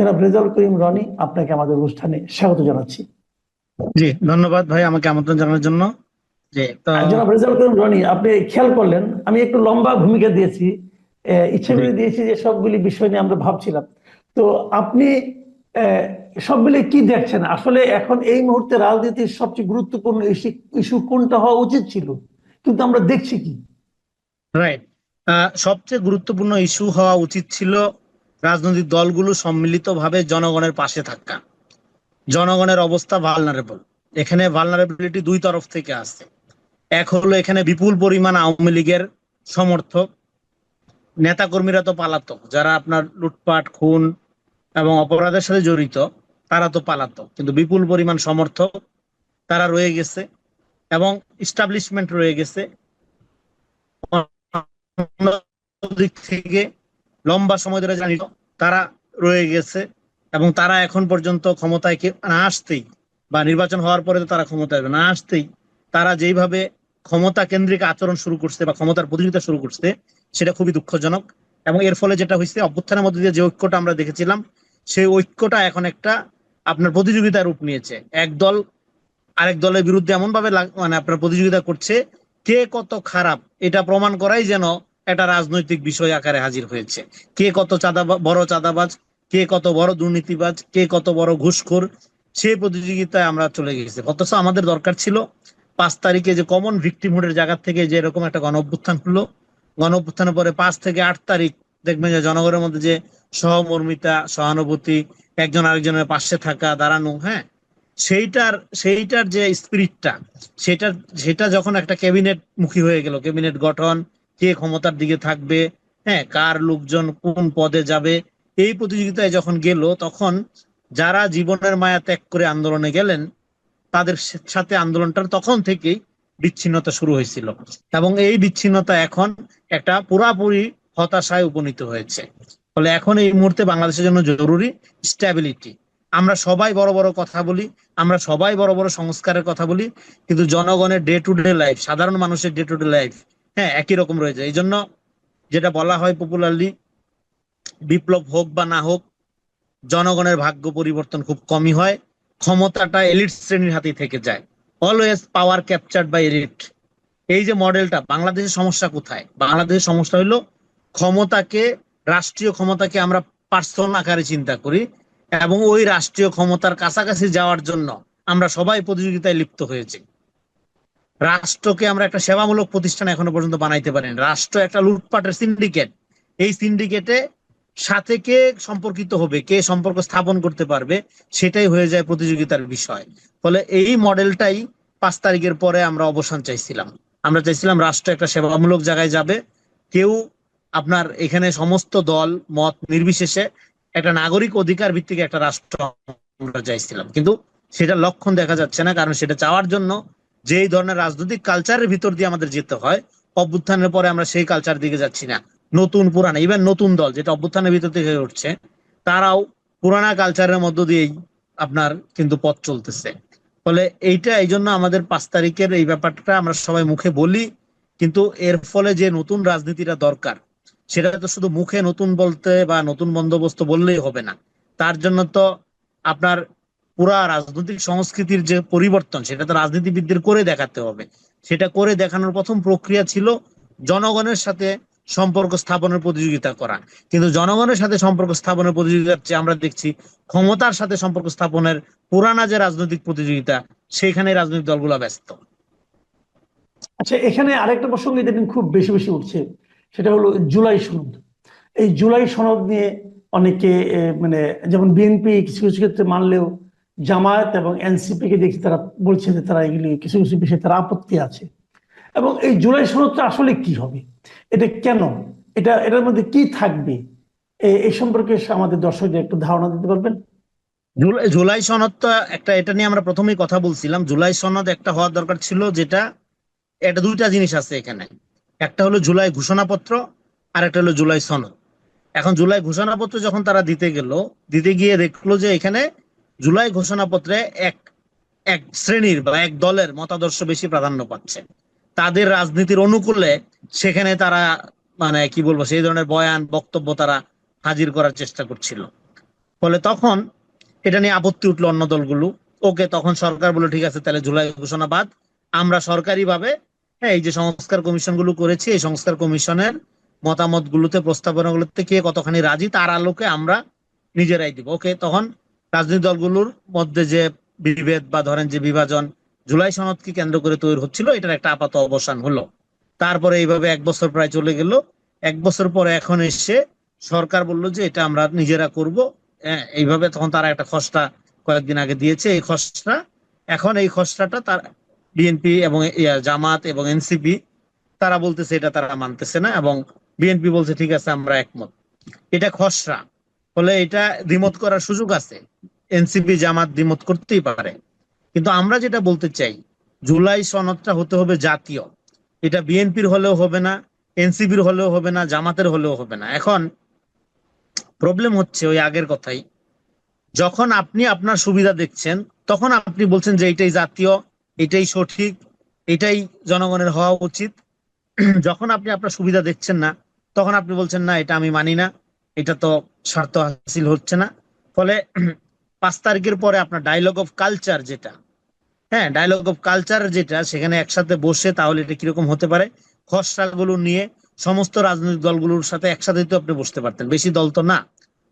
জনাব রেজাউল করিম রনি আপনাকে আমাদের অনুষ্ঠানে স্বাগত জানাচ্ছি। জি ধন্যবাদ ভাই আমাকে আমন্ত্রণ জানানোর জন্য। জনাব রেজাউল করিম রনি আপনি খেয়াল করলেন আমি একটু লম্বা ভূমিকা দিয়েছি ইচ্ছে করে দিয়েছি যে সবগুলি বিষয় নিয়ে আমরা ভাবছিলাম। তো আপনি আহ, সবগুলি কি দেখছেন? আসলে এখন এই মুহূর্তে রাজনীতির সবচেয়ে গুরুত্বপূর্ণ ইস্যু কোনটা হওয়া উচিত ছিল? কিন্তু আমরা দেখছি কি? রাইট। সবচেয়ে গুরুত্বপূর্ণ ইস্যু হওয়া উচিত ছিল রাজনৈতিক দলগুলো সম্মিলিতভাবে জনগণের পাশে থাকা জনগণের অবস্থা ভালনারেবল এখানে ভালনারেবিলিটি দুই তরফ থেকে আসছে। এক হলো এখানে বিপুল পরিমাণ আওয়ামী লীগের সমর্থক। নেতাকর্মীরা তো পালাতো যারা আপনার লুটপাট, খুন এবং অপরাধের সাথে জড়িত, তারা তো পালাতো কিন্তু বিপুল পরিমাণ সমর্থক তারা রয়ে গেছে এবং ইস্টাবলিশমেন্ট রয়ে গেছে। দিক থেকে লম্বা সময় ধরে জানি তারা রয়ে গেছে এবং তারা এখন পর্যন্ত ক্ষমতায় না আসতেই বা নির্বাচন হওয়ার পরে তো তারা ক্ষমতায় না আসতেই তারা যেইভাবে ক্ষমতা কেন্দ্রিক আচরণ শুরু করছে বা ক্ষমতার প্রতিযোগিতা শুরু করছে, সেটা খুবই দুঃখজনক এবং এর ফলে যেটা হয়েছে, অভ্যুত্থানের মধ্যে দিয়ে যে ঐক্যটা আমরা দেখেছিলাম, সেই ঐক্যটা এখন একটা আপনার প্রতিযোগিতার রূপ নিয়েছে। এক দল আরেক দলের বিরুদ্ধে এমন ভাবে মানে আপনার প্রতিযোগিতা করছে, কে কত খারাপ, এটা প্রমাণ করাই যেন একটা রাজনৈতিক বিষয় আকারে হাজির হয়েছে। কে কত চাঁদা বড় চাঁদাবাজ, কে কত বড় দুর্নীতিবাজ, কে কত বড় ঘুষখোর, সেই প্রতিযোগিতায় আমরা চলে গেছি। অথচ আমাদের দরকার ছিল পাঁচ তারিখে যে কমন ভিক্টিমহুডের জায়গা থেকে যে এরকম একটা গণ অভ্যুত্থান হলো। গণ অভ্যুত্থানের পরে পাঁচ থেকে আট তারিখ দেখবেন যে জনগণের মধ্যে যে সহমর্মিতা, সহানুভূতি, একজন আরেকজনের পাশে থাকা, দাঁড়ানো হ্যাঁ? সেইটার সেইটার যে স্পিরিটটা সেটা সেটা যখন একটা ক্যাবিনেট মুখী হয়ে গেল, ক্যাবিনেট গঠন কে ক্ষমতার দিকে থাকবে হ্যাঁ কার লোকজন কোন পদে যাবে, এই প্রতিযোগিতায় যখন গেল, তখন যারা জীবনের মায়া ত্যাগ করে আন্দোলনে গেলেন, তাদের সাথে আন্দোলনটার তখন থেকেই বিচ্ছিন্নতা শুরু হয়েছিল। এবং এই বিচ্ছিন্নতা এখন একটা পুরাপুরি হতাশায় উপনীত হয়েছে। ফলে এখন এই মুহূর্তে বাংলাদেশের জন্য জরুরি স্ট্যাবিলিটি আমরা সবাই বড় বড় কথা বলি, আমরা সবাই বড় বড় সংস্কারের কথা বলি, কিন্তু জনগণের ডে টু ডে লাইফ সাধারণ মানুষের ডে টু ডে লাইফ হ্যাঁ একই রকম রয়েছে। এই জন্য যেটা বলা হয় পপুলারলি বিপ্লব হোক বা না হোক, জনগণের ভাগ্য পরিবর্তন খুব কমই হয়। ক্ষমতাটা এলিট শ্রেণির হাতেই থেকে যায়। Always power captured by elite এই যে মডেলটা, বাংলাদেশের সমস্যা কোথায়? বাংলাদেশের সমস্যা হলো ক্ষমতাকে, রাষ্ট্রীয় ক্ষমতাকে আমরা পার্সন আকারে চিন্তা করি এবং ওই রাষ্ট্রীয় ক্ষমতার কাছাকাছি যাওয়ার জন্য আমরা সবাই প্রতিযোগিতায় লিপ্ত হয়েছি। রাষ্ট্রকে আমরা একটা সেবামূলক প্রতিষ্ঠান এখনও পর্যন্ত বানাইতে পারিনি। রাষ্ট্র একটা লুটপাটের সিন্ডিকেট এই সিন্ডিকেটে সাথে কে সম্পর্কিত হবে, কে সম্পর্ক স্থাপন করতে পারবে, সেটাই হয়ে যায় প্রতিযোগিতার বিষয়। ফলে এই মডেলটাই পাঁচ তারিখের পরে আমরা অবসান চাইছিলাম। আমরা চাইছিলাম রাষ্ট্র একটা সেবামূলক জায়গায় যাবে। কেউ আপনার এখানে সমস্ত দল, মত নির্বিশেষে একটা নাগরিক অধিকার ভিত্তিক একটা রাষ্ট্র আমরা চাইছিলাম। কিন্তু সেটা লক্ষণ দেখা যাচ্ছে না, কারণ সেটা চাওয়ার জন্য যেই ধরনের রাজনৈতিক কালচারের ভিতর দিয়ে আমাদের যেতে হয়, অভ্যুত্থানের পরে আমরা সেই কালচার দিকে যাচ্ছি না। নতুন পুরানা ইভেন নতুন দল যেটা অভ্যুত্থানের ভিতর থেকে উঠছে, তারাও পুরানা কালচারের মধ্য দিয়েই আপনার কিন্তু পথ চলতেছে। ফলে এইটা এই জন্য আমাদের পাঁচ তারিখের এই ব্যাপারটা আমরা সবাই মুখে বলি, কিন্তু এর ফলে যে নতুন রাজনীতিটা দরকার, সেটা তো শুধু মুখে নতুন বলতে বা নতুন বন্দোবস্ত বললেই হবে না। তার জন্য তো আপনার পুরা রাজনৈতিক সংস্কৃতির যে পরিবর্তন, সেটা তো রাজনীতিবিদদের করে দেখাতে হবে। সেটা করে দেখানোর প্রথম প্রক্রিয়া ছিল জনগণের সাথে সম্পর্ক স্থাপনের প্রতিযোগিতা করা। কিন্তু জনগণের সাথে সম্পর্ক স্থাপনের প্রতিযোগিতার চেয়ে আমরা দেখছি ক্ষমতার সাথে সম্পর্ক স্থাপনের পুরানা যে রাজনৈতিক প্রতিযোগিতা সেইখানে রাজনৈতিক দলগুলো ব্যস্ত। আচ্ছা এখানে আরেকটা প্রসঙ্গ ইদানিং খুব বেশি বেশি উঠছে। সেটা হলো জুলাই সনদ। এই জুলাই সনদ নিয়ে অনেকে মানে যেমন বিএনপি কিছু কিছু ক্ষেত্রে মানলেও জামায়াত এবং এনসিপি কে দেখি তারা বলছে যে তারা এগুলি কিছু কিছু বিষয়ে তারা আপত্তি আছে। এবং এই জুলাই সনদটা আসলে কি হবে? এটা কেন? এটা, এটার মধ্যে কি থাকবে? এই সম্পর্কে আমাদের দর্শকদের একটু ধারণা দিতে পারবেন? জুলাই জুলাই সনদ তো একটা, এটা নিয়ে আমরা প্রথমেই কথা বলছিলাম। জুলাই সনদ একটা হওয়ার দরকার ছিল যেটা, এটা দুইটা জিনিস আছে এখানে। একটা হলো জুলাই ঘোষণাপত্র, আর একটা হলো জুলাই সনদ। এখন জুলাই ঘোষণাপত্র যখন তারা দিতে গেল, দিতে গিয়ে দেখল যে এখানে জুলাই ঘোষণাপত্রে এক এক শ্রেণির বা এক দলের মতাদর্শ বেশি প্রাধান্য পাচ্ছে। তাদের রাজনীতির অনুকূলে সেখানে তারা মানে কি বলব, সেই ধরনের বয়ান, বক্তব্য তারা হাজির করার চেষ্টা করছিল। ফলে তখন এটা নিয়ে আপত্তি উঠল অন্য দলগুলো। ওকে তখন সরকার বলে ঠিক আছে, তাহলে জুলাই ঘোষণা বাদ। আমরা সরকারি ভাবে হ্যাঁ এই যে সংস্কার কমিশনগুলো করেছি, এই সংস্কার কমিশনের মতামত গুলোতে প্রস্তাবনাগুলোতে কে কতখানি রাজি, তার আলোকে আমরা নিজেরাই দিব। ওকে তখন রাজনৈতিক দলগুলোর মধ্যে যে বিভেদ বা ধরেন যে বিভাজন জুলাই সনদকে কেন্দ্র করে তৈরি হচ্ছিল, এটার একটা আপাত অবসান হলো। তারপরে এইভাবে এক বছর প্রায় চলে গেল। এক বছর পরে এখন এসে সরকার বলল যে এটা আমরা নিজেরা করব। এইভাবে তখন তারা একটা খসড়া কয়েকদিন আগে দিয়েছে। এই খসড়া, এখন এই খসড়াটা তার বিএনপি এবং জামাত এবং এনসিপি, তারা বলতেছে এটা তারা মানতেছে না এবং বিএনপি বলছে, ঠিক আছে, আমরা একমত। এটা খসড়া। ফলে এটা দ্বিমত করার সুযোগ আছে। এনসিপি জামাত দ্বিমত করতেই পারে। কিন্তু আমরা যেটা বলতে চাই, জুলাই সনদটা হতে হবে জাতীয়। এটা বিএনপির হলেও হবে না, এনসিপির হলেও হবে না, জামাতের হলেও হবে না। এখন প্রবলেম হচ্ছে ওই আগের কথাই। যখন আপনি আপনার সুবিধা দেখছেন, তখন আপনি বলছেন যে এটাই জাতীয়, এটাই সঠিক, এটাই জনগণের হওয়া উচিত। যখন আপনি আপনার সুবিধা দেখছেন না, তখন আপনি বলছেন, না, এটা আমি মানি না। এটা তো স্বার্থ হাসিল হচ্ছে না। ফলে পাঁচ তারিখের পরে আপনার ডায়লগ অফ কালচার যেটা হ্যাঁ ডায়লগ অফ কালচার যেটা, সেখানে একসাথে বসে তাহলে এটা কীরকম হতে পারে? খসড়াগুলো নিয়ে সমস্ত রাজনৈতিক দলগুলোর সাথে একসাথে তো আপনি বসতে পারতেন। বেশি দল তো না।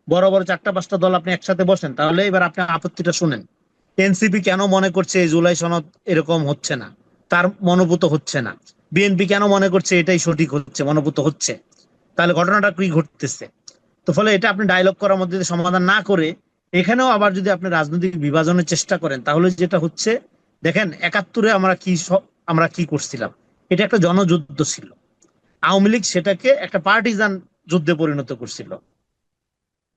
বড় বড় চারটা, পাঁচটা দল আপনি একসাথে বসেন, তাহলে এবার আপনি আপত্তিটা শুনেন। এনসিপি কেন মনে করছে এই জুলাই সনদ এরকম হচ্ছে না? তার মনোভূত হচ্ছে না। বিএনপি কেন মনে করছে এটাই সঠিক হচ্ছে, মনোভূত হচ্ছে? তাহলে ঘটনাটা কি ঘটতেছে? তো ফলে এটা আপনি ডায়লগ করার মধ্যে সমাধান না করে, এখানেও আবার যদি আপনি রাজনৈতিক বিভাজনের চেষ্টা করেন, তাহলে যেটা হচ্ছে, দেখেন, একাত্তরে আমরা কি আমরা কি করছিলাম? এটা একটা জনযুদ্ধ ছিল। আওয়ামী লীগ সেটাকে একটা পার্টিজান যুদ্ধে পরিণত করছিল।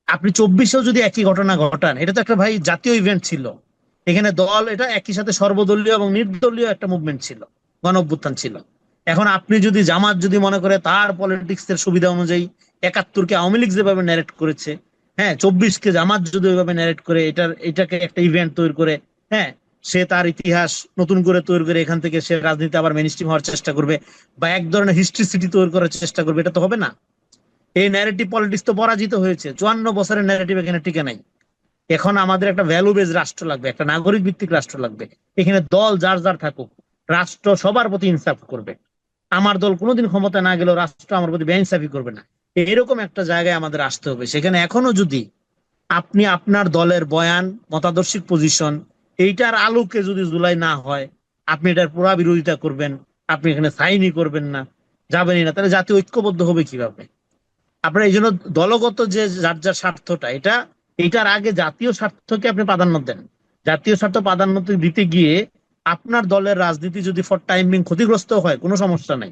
আপনি চব্বিশেও যদি একই ঘটনা ঘটান, এটা তো একটা ভাই জাতীয় ইভেন্ট ছিল। এখানে দল, এটা একই সাথে সর্বদলীয় এবং নির্দলীয় একটা মুভমেন্ট ছিল গণ ছিল। এখন আপনি যদি জামাত যদি মনে করে তার পলিটিক্স এর সুবিধা অনুযায়ী একাত্তরকে আওয়ামী লীগ যেভাবে ন্যারেট করেছে হ্যাঁ চব্বিশকে জামাত যদি ওইভাবে ন্যারেট করে, এটার, এটাকে একটা ইভেন্ট তৈরি করে হ্যাঁ সে তার ইতিহাস নতুন করে তৈরি করে এখান থেকে সে রাজনীতি আবার মেনস্ট্রিম হওয়ার চেষ্টা করবে বা এক ধরনের হিস্ট্রি সিটি তৈরি করার চেষ্টা করবে, এটা তো হবে না। এই ন্যারেটিভ পলিটিক্স তো পরাজিত হয়েছে, চুয়ান্ন বছরের ন্যারেটিভ এখানে টিকে নাই। এখন আমাদের একটা ভ্যালু বেজ রাষ্ট্র লাগবে, একটা নাগরিক ভিত্তিক রাষ্ট্র লাগবে। এখানে দল যার যার থাকুক, রাষ্ট্র সবার প্রতি ইনসাফ করবে। আমার দল কোনোদিন ক্ষমতা না গেলেও রাষ্ট্র আমার প্রতি বেইনসাফি করবে না। এরকম একটা জায়গায় আমাদের আসতে হবে। সেখানে এখনও যদি আপনি আপনার দলের বয়ান মতাদর্শিক পজিশন এইটার আলোকে যদি জুলাই না হয় আপনি এটার পুরা বিরোধিতা করবেন আপনি এখানে সাইনই করবেন না যাবেনই না তাহলে জাতীয় ঐক্যবদ্ধ হবে কীভাবে? আপনার এই জন্য দলগত যে যার যার স্বার্থটা এটা এটার আগে জাতীয় স্বার্থকে আপনি প্রাধান্য দেন। জাতীয় স্বার্থ প্রাধান্য দিতে গিয়ে আপনার দলের রাজনীতি যদি ফর টাইমিং ক্ষতিগ্রস্ত হয় কোনো সমস্যা নাই।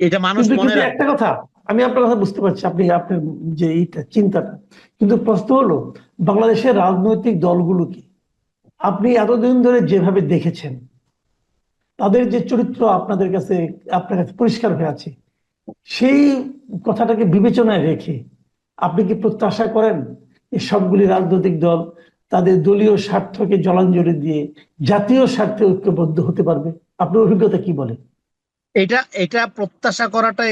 এটা মানুষ মনে একটা কথা আমি আপনার কথা বুঝতে পারছি, আপনি আপনার যে এইটা, চিন্তাটা। কিন্তু প্রশ্ন হলো, বাংলাদেশের রাজনৈতিক দলগুলো কি? আপনি এতদিন ধরে যেভাবে দেখেছেন, তাদের যে চরিত্র আপনাদের কাছে, আপনার কাছে পরিষ্কার হয়ে আছে, সেই কথাটাকে বিবেচনায় রেখে আপনি কি প্রত্যাশা করেন যে সবগুলি রাজনৈতিক দল তাদের দলীয় স্বার্থকে জলাঞ্জলি দিয়ে জাতীয় স্বার্থে ঐক্যবদ্ধ হতে পারবে? আপনার অভিজ্ঞতা কি বলে? এটা এটা প্রত্যাশা করাটা